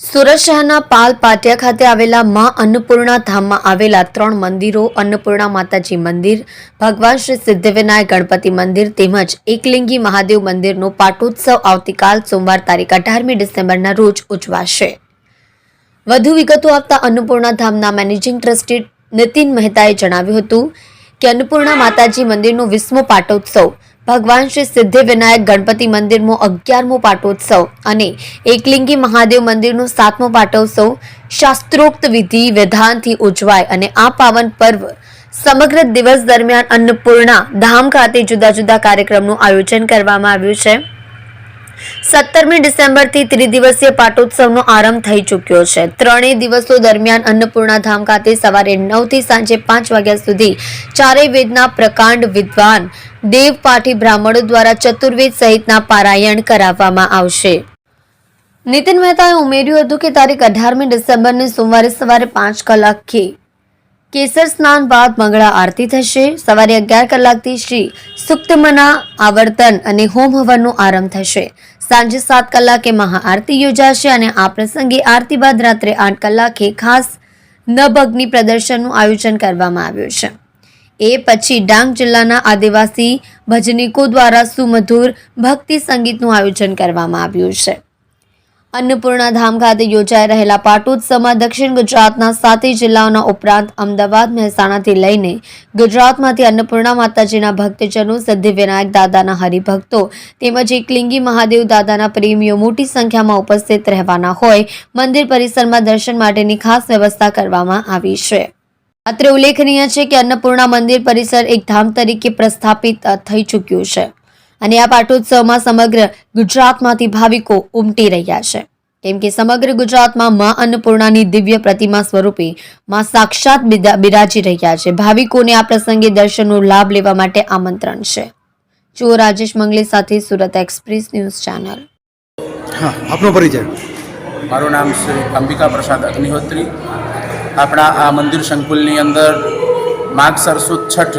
સુરત શહેરના પાલ પાટિયા ખાતે આવેલા મા અન્નપૂર્ણા ધામમાં આવેલા ત્રણ મંદિરો, અન્નપૂર્ણા માતાજી મંદિર, ભગવાન શ્રી સિદ્ધિવિનાયક ગણપતિ મંદિર તેમજ એકલિંગી મહાદેવ મંદિરનો પાટોત્સવ આવતીકાલ સોમવાર તારીખ અઢારમી ડિસેમ્બરના રોજ ઉજવાશે. વધુ વિગતો આપતા અન્નપૂર્ણા ધામના મેનેજિંગ ટ્રસ્ટી નીતિન મહેતાએ જણાવ્યું હતું કે, અન્નપૂર્ણા માતાજી મંદિરનો વીસમો પાટોત્સવ ભગવાન શ્રી સિદ્ધિવિનાયક ગણપતિ મંદિરનો અગિયારમો પાટોત્સવ અને એકલિંગી મહાદેવ મંદિરનો સાતમો પાટોત્સવ શાસ્ત્રોક્ત વિધિ વિધાનથી ઉજવાય અને આ પાવન પર્વ સમગ્ર દિવસ દરમિયાન અન્નપૂર્ણા ધામ ખાતે જુદા જુદા કાર્યક્રમનું આયોજન કરવામાં આવ્યું છે. સત્તરમી ડિસેમ્બરથી ત્રિદિવસીય પાટોત્સવનો આરંભ થઈ ચૂક્યો છે. ત્રણેય દિવસો દરમિયાન અન્નપૂર્ણા ધામ ખાતે સવારે નવથી સાંજે પાંચ વાગ્યા સુધી ચારેય વેદના પ્રકાંડ વિદ્વાન દેવ પાઠી બ્રાહ્મણો દ્વારા ચતુર્વેદ સહિતના પારાયણ કરાવવામાં આવશે. નીતિન મહેતાએ ઉમેર્યું હતું કે તારીખ અઢારમી ડિસેમ્બરને સોમવારે સવારે પાંચ કલાકથી કેસર સ્નાન બાદ મંગળા આરતી થશે. સવારે અગિયાર કલાકથી શ્રી સુક્તમના આવર્તન અને હોમ હવનનો આરંભ થશે. સાંજે સાત કલાકે મહાઆરતી યોજાશે અને આ પ્રસંગે આરતી બાદ રાત્રે આઠ કલાકે ખાસ નભગ્નિ પ્રદર્શનનું આયોજન કરવામાં આવ્યું છે. એ પછી ડાંગ જિલ્લાના આદિવાસી ભજનીકો દ્વારા સુમધુર ભક્તિ સંગીતનું આયોજન કરવામાં આવ્યું છે. અન્નપૂર્ણા ધામ ખાતે યોજાઈ રહેલા પાટોત્સવમાં દક્ષિણ ગુજરાતના સાતેય જિલ્લાઓના ઉપરાંત અમદાવાદ, મહેસાણાથી લઈને ગુજરાતમાંથી અન્નપૂર્ણા માતાજીના ભક્તજનો, સિદ્ધિવિનાયક દાદાના હરિભક્તો તેમજ એકલિંગી મહાદેવ દાદાના પ્રેમીઓ મોટી સંખ્યામાં ઉપસ્થિત રહેવાના હોય, મંદિર પરિસરમાં દર્શન માટેની ખાસ વ્યવસ્થા કરવામાં આવી છે. અત્રે ઉલ્લેખનીય છે કે અન્નપૂર્ણા મંદિર પરિસર એક ધામ તરીકે પ્રસ્થાપિત થઈ ચૂક્યું છે. અને આ પાટોત્સવમાં સમગ્ર ગુજરાતમાંથી ભાવિકો ઉમટી રહ્યા છે. કેમ કે સમગ્ર ગુજરાતમાં મા અન્નપૂર્ણાની દિવ્ય પ્રતિમા સ્વરૂપે માં સાક્ષાત બિરાજી રહ્યા છે. ભાવિકોને આ પ્રસંગે દર્શનનો લાભ લેવા માટે આમંત્રણ છે. જુઓ રાજેશ મંગલે સાથે સુરત એક્સપ્રેસ ન્યૂઝ ચેનલ. હા આપનો પરિચય. મારું નામ શ્રી અંબિકા પ્રસાદ અગ્નિહોત્રી. આપણા આ મંદિર સંકુલની અંદર માગસર સુદ છઠ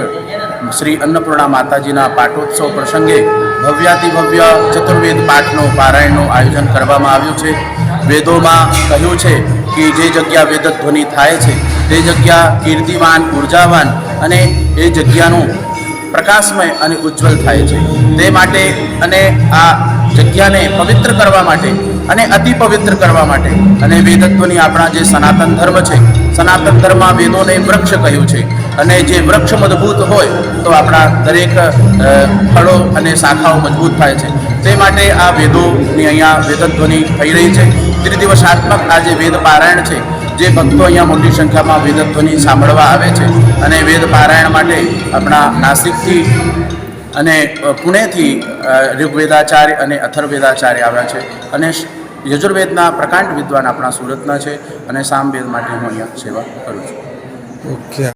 શ્રી અન્નપૂર્ણા માતાજીના પાટોત્સવ પ્રસંગે ભવ્યાતિભવ્ય ચતુર્વેદ પાઠનો પારાયણનું આયોજન કરવામાં આવ્યું છે. વેદોમાં કહ્યું છે કે જે જગ્યા વેદધ્વનિ થાય છે, તે જગ્યા કીર્તિવાન, ઉર્જાવાન અને એ જગ્યાનું પ્રકાશમય અને ઉજ્જવલ થાય છે. તે માટે અને આ જગ્યાને પવિત્ર કરવા માટે અને અતિ પવિત્ર કરવા માટે અને વેદત્વની આપણા જે સનાતન ધર્મ છે, સનાતન ધર્મમાં વેદોને વૃક્ષ કહ્યું છે. અને જે વૃક્ષ મજબૂત હોય તો આપણા દરેક ફળો અને શાખાઓ મજબૂત થાય છે. તે માટે આ વેદોની અહીંયા વેદધ્વનિ થઈ રહી છે. ત્રિદિવસાત્મક આ જે વેદ પારાયણ છે, જે ભક્તો અહીંયા મોટી સંખ્યામાં વેદત્વની સાંભળવા આવે છે અને વેદ પારાયણ માટે આપણા નાસિકથી અને પુણેથી ઋગ્વેદાચાર્ય અને અથર્વેદાચાર્ય આવ્યા છે. અને યજુર્વેદના પ્રકાંડ વિદ્વાન આપણા સુરતના છે અને સામવેદ માટે હું અહીંયા સેવા કરું છું. ઓકે.